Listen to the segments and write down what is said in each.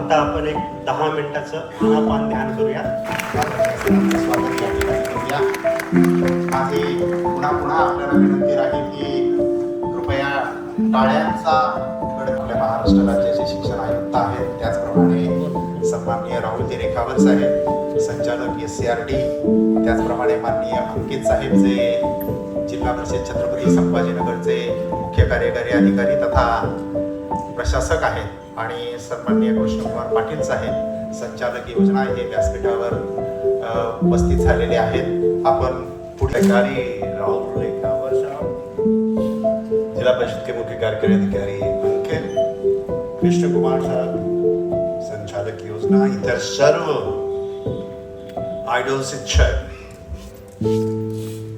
आता आपण ध्यान करूया. स्वागत या ठिकाणी करूया. माझी पुन्हा पुन्हा आपल्याला विनंती राहील की कृपया टाळ्यांचा आपल्या महाराष्ट्र राज्याचे शिक्षण आयुक्त आहेत. त्याचप्रमाणे सन्माननीय राहुल रेखावत साहेब संचालक एस सी आर टी त्याचप्रमाणे माननीय अंकित साहेब जे जिल्हा परिषद छत्रपती संभाजीनगरचे मुख्य कार्यकारी अधिकारी तथा प्रशासक आहेत आणि सन्माननीय कृष्णकुमार पाटील साहेब संचालक योजना हे व्यासपीठावर उपस्थित झालेले आहेत. आपण पुढे अधिकारी राहुल रेखावर जिला परिषद के मुख्य कार्यकारी अधिकारी अंकित कृष्णकुमार साहब संचालक योजना इतर सर्व आयडॉल शिक्षक.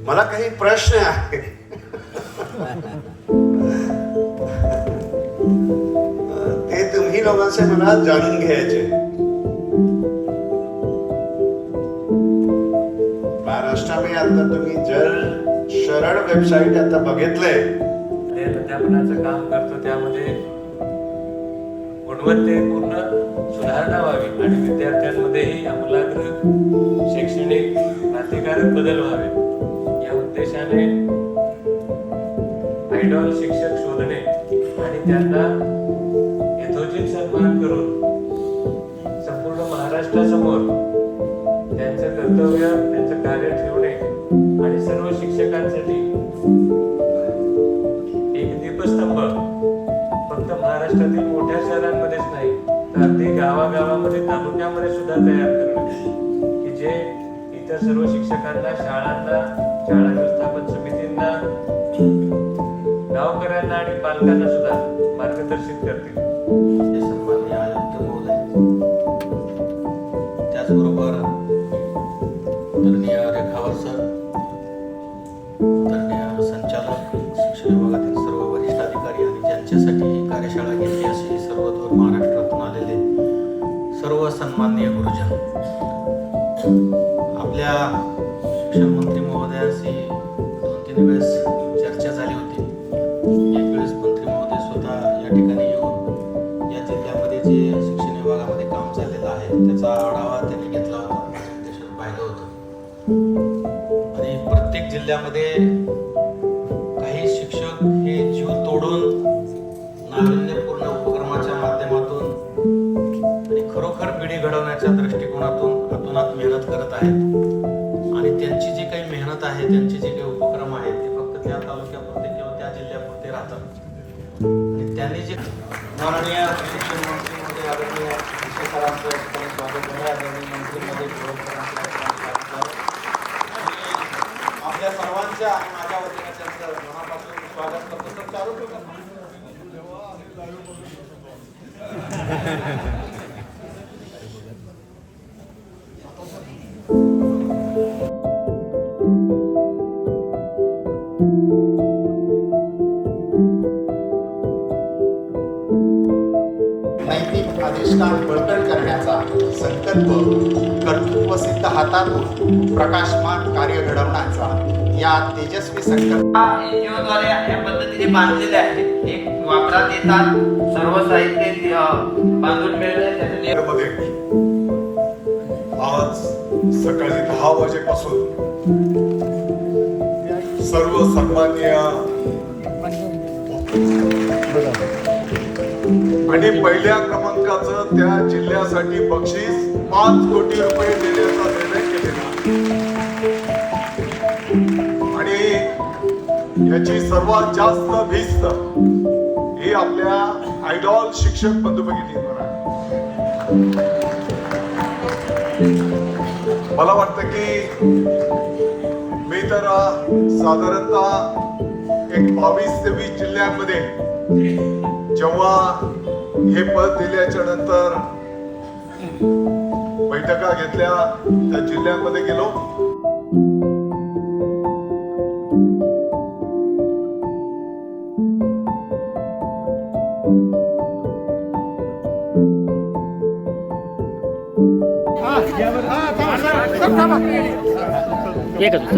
मला काही प्रश्न आहे ते तुम्ही लोकांचे मला जाणून घ्यायचे. महाराष्ट्रामध्ये आता तुम्ही जल शरण वेबसाईट आता बघितलंय. ते अध्यापनाचं काम करतो त्यामध्ये गुणवत्तेपूर्ण सुधारणा व्हावी आणि विद्यार्थ्यांमध्येही आमूलाग्र शैक्षणिक क्रांतिकारक बदल व्हावे. या उद्देशाने आयडॉल शिक्षक शोधणे आणि त्यांना संपूर्ण त्यांचं कर्तव्य त्यांचं कार्य ठेवणे आणि सर्व शिक्षकांसाठी एक दीपस्तंभ. फक्त महाराष्ट्रातील मोठ्या शहरांमध्येच नाही तर ते गावागावामध्ये तालुक्यामध्ये सुद्धा तयार करणे. की जे इतर सर्व शिक्षकांना शाळांना शाळा व्यवस्थापन समितींना गावकऱ्यांना आणि पालकांना आदरणीय रेखावर सर. आदरणीय संचालक शिक्षण विभागातील सर्व वरिष्ठ अधिकारी आणि ज्यांच्यासाठी ही कार्यशाळा घेतली अशी सर्वदूर महाराष्ट्रातून आलेले सर्व सन्माननीय गुरुजन. आपल्या शिक्षण मंत्री महोदयाशी दोन तीन वेळेस चर्चा झाली होती. जिल्ह्यामध्ये काही शिक्षक हे जीव तोडून नाविन्यपूर्ण उपक्रमाच्या माध्यमातून आणि खरोखर पिढी घडवण्याच्या दृष्टिकोनातून अतोनात मेहनत करत आहेत. आणि त्यांची जी काही मेहनत आहे त्यांचे जे काही उपक्रम आहेत ते फक्त त्या तालुक्यापुरते किंवा त्या जिल्ह्यापुरते राहतात. आणि त्यांनी जे माननीय शिक्षण मंत्री मध्ये आदरणीय शिक्षकांचं या ठिकाणी स्वागत आहे आदरणीय मंत्रीमध्ये आपल्या सर्वांच्या आणि माझ्या वतीने त्यांचं मनापासून स्वागत करतो तर चालू ठेवू का? नैतिक अधिष्ठान बळकट करण्याचा संकल्प कर्तृत्व सिद्ध हातातून प्रकाशमान कार्य घडवण्याचा या तेजस्वी संकल्प. एनजीओ द्वारे या पद्धतीने बांधलेले आहेत. एक वापरात येतात. सर्व साहित्य बांधून मिळेल. त्याचे आज सकाळी दहा वाजेपासून सर्व सन्मान्य आणि पहिल्या क्रमांकाचं त्या जिल्ह्यासाठी बक्षीस पाच कोटी रुपये देण्याचा निर्णय केलेला. आणि याची सर्वात जास्त भिस्त ही आपल्या आयडॉल शिक्षक बंधू आहे मला वाटतं की मी तर साधारणतः एक बावीस ते वीस जिल्ह्यांमध्ये जेव्हा हे पद दिल्याच्या नंतर बैठका घेतल्या त्या जिल्ह्यांमध्ये गेलो. एकच